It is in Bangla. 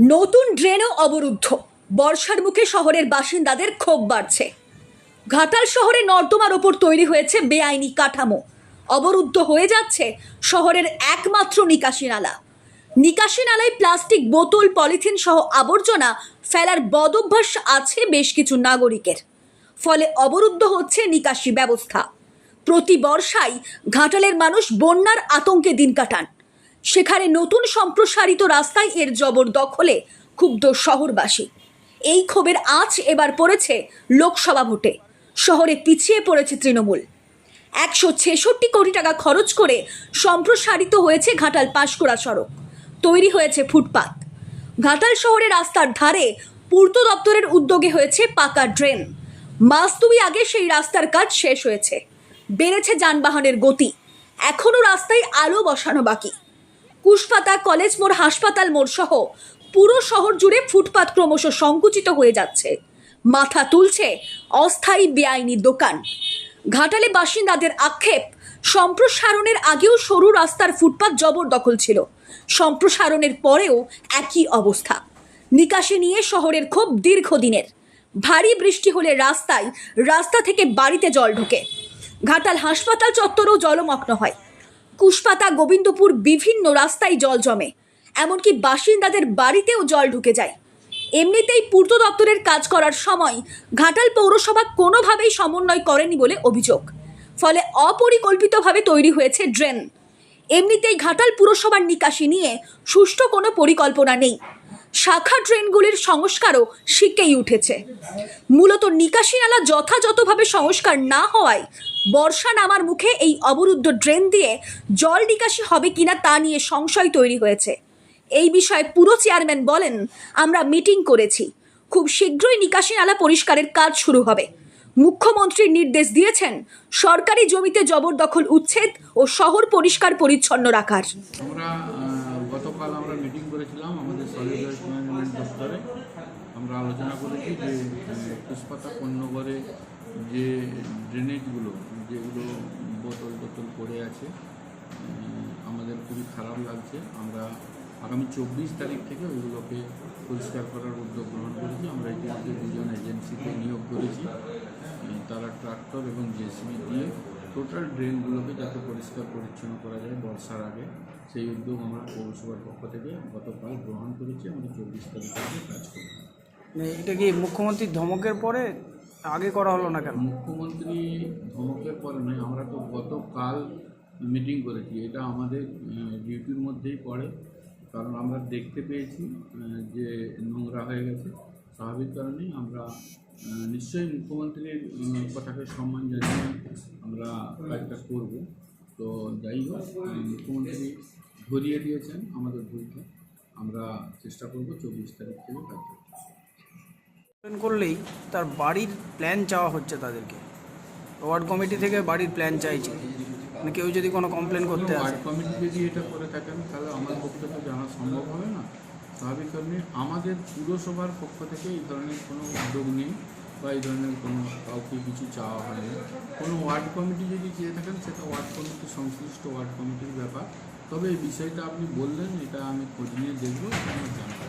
নতুন ড্রেনও অবরুদ্ধ। বর্ষার মুখে শহরের বাসিন্দাদের ক্ষোভ বাড়ছে। ঘাটাল শহরে নর্দমার ওপর তৈরি হয়েছে বেআইনি কাঠামো। অবরুদ্ধ হয়ে যাচ্ছে শহরের একমাত্র নিকাশি নালা। নিকাশি নালায় প্লাস্টিক, বোতল, পলিথিন সহ আবর্জনা ফেলার বদভ্যাস আছে বেশ কিছু নাগরিকের। ফলে অবরুদ্ধ হচ্ছে নিকাশি ব্যবস্থা। প্রতি বর্ষায় ঘাটালের মানুষ বন্যার আতঙ্কে দিন কাটান। সেখানে নতুন সম্প্রসারিত রাস্তায় এর জবরদখলে ক্ষুব্ধ শহরবাসী। এই ক্ষোভের আঁচ এবার পড়েছে লোকসভা ভোটে। শহরে পিছিয়ে পড়েছে তৃণমূল। একশো ছেষট্টি কোটি টাকা খরচ করে সম্প্রসারিত হয়েছে ঘাটাল পাঁশকুড়া সড়ক। তৈরি হয়েছে ফুটপাত। ঘাটাল শহরে রাস্তার ধারে পূর্ত দপ্তরের উদ্যোগে হয়েছে পাকা ড্রেন। মাস দুই আগে সেই রাস্তার কাজ শেষ হয়েছে। বেড়েছে যানবাহনের গতি। এখনও রাস্তায় আলো বসানো বাকি। কুশপাতা কলেজ মোড়, হাসপাতাল মোড় সহ পুরো শহর জুড়ে ফুটপাত ক্রমশ সংকুচিত হয়ে যাচ্ছে। মাথা তুলছে অস্থায়ী বেআইনি দোকান। ঘাটালে বাসিন্দাদের আক্ষেপ, সম্প্রসারণের আগেও সরু রাস্তার ফুটপাত জবরদখল ছিল। সম্প্রসারণের পরেও একই অবস্থা। নিকাশি নিয়ে শহরের ক্ষোভ দীর্ঘদিনের। ভারী বৃষ্টি হলে রাস্তায় রাস্তা থেকে বাড়িতে জল ঢোকে। ঘাটাল হাসপাতাল চত্বরেও জলমগ্ন হয়। কুশপাতা গোবিন্দপুর বিভিন্ন রাস্তায় জল জমে, এমনকি বাসিন্দাদের বাড়িতেও জল ঢুকে যায়। এমনিতেই পূর্ত দপ্তরের কাজ করার সময় ঘাটাল পৌরসভা কোনোভাবেই সমন্বয় করেনি বলে অভিযোগ। ফলে অপরিকল্পিতভাবে তৈরি হয়েছে ড্রেন। এমনিতেই ঘাটাল পুরসভার নিকাশি নিয়ে সুষ্ঠু কোনো পরিকল্পনা নেই। শাখা ট্রেনগুলির সংস্কারও শিখেই উঠেছে। মূলত নিকাশি নালা যথাযথভাবে সংস্কার না হওয়ায় বর্ষা নামার মুখে এই অবরুদ্ধ ড্রেন দিয়ে জল নিকাশি হবে কিনা তা নিয়ে সংশয় তৈরি হয়েছে। এই বিষয়ে পুরো চেয়ারম্যান বলেন, আমরা মিটিং করেছি। খুব শীঘ্রই নিকাশি নালা পরিষ্কারের কাজ শুরু হবে। মুখ্যমন্ত্রীর নির্দেশ দিয়েছেন, সরকারি জমিতে জবরদখল উচ্ছেদ ও শহর পরিষ্কার পরিচ্ছন্ন রাখার। গতকাল আমরা মিটিং করেছিলাম আমাদের সলিড ম্যানেজমেন্ট দপ্তরে। আমরা আলোচনা করেছি যে পুষ্পাতা পণ্যগরে যে ড্রেনেজগুলো যেগুলো বোতল টোতল পড়ে আছে আমাদের খুবই খারাপ লাগছে। আমরা আগামী চব্বিশ তারিখ থেকে ওইগুলোকে পরিষ্কার করার উদ্যোগ গ্রহণ করেছি। আমরা ইতিমধ্যে দুজন এজেন্সিকে নিয়োগ করেছি। তারা ট্রাক্টর এবং জেসিবি দিয়ে টোটাল ড্রেনগুলোকে যাতে পরিষ্কার পরিচ্ছন্ন করা যায় বর্ষার আগে সেই উদ্যোগ আমরা পৌরসভার পক্ষ থেকে গতকাল গ্রহণ করেছি আমরা চব্বিশ তারিখ থেকে কাজ করব। মানে এটা কি মুখ্যমন্ত্রীর ধমকের পরে আগে করা হলো না কেন? মুখ্যমন্ত্রী ধমকের পরে নয় আমরা তো গতকাল মিটিং করেছি এটা আমাদের ডিউটির মধ্যেই পড়ে কারণ আমরা দেখতে পেয়েছি যে নোংরা হয়ে গেছে স্বাভাবিক কারণেই আমরা নিশ্চয়ই মুখ্যমন্ত্রীর কথাকে সম্মান জানিয়ে আমরা কাজটা করব। তো যাই হোক মুখ্যমন্ত্রী ধরিয়ে দিয়েছেন আমাদের ভুলটা আমরা চেষ্টা করব চব্বিশ তারিখ থেকে কাজ করলেই তার বাড়ির প্ল্যান চাওয়া হচ্ছে তাদেরকে। ওয়ার্ড কমিটি থেকে বাড়ির প্ল্যান চাইছে। মানে কেউ যদি কোনো কমপ্লেন করতে ওয়ার্ড কমিটি যদি এটা করে থাকেন তাহলে আমার পক্ষে তো জানা সম্ভব হবে না। স্বাভাবিক কারণে আমাদের পুরসভার পক্ষ থেকে এই ধরনের কোনো উদ্যোগ নেই বা এই ধরনের কোনো কাউকে কিছু চাওয়া হয় না কোনো ওয়ার্ড কমিটি যদি চেয়ে থাকেন, সেটা ওয়ার্ড কমিটি, সংশ্লিষ্ট ওয়ার্ড কমিটির ব্যাপার তবে এই বিষয়টা আপনি বললেন, এটা আমি খোঁজ নিয়ে দেখব আমার আছে।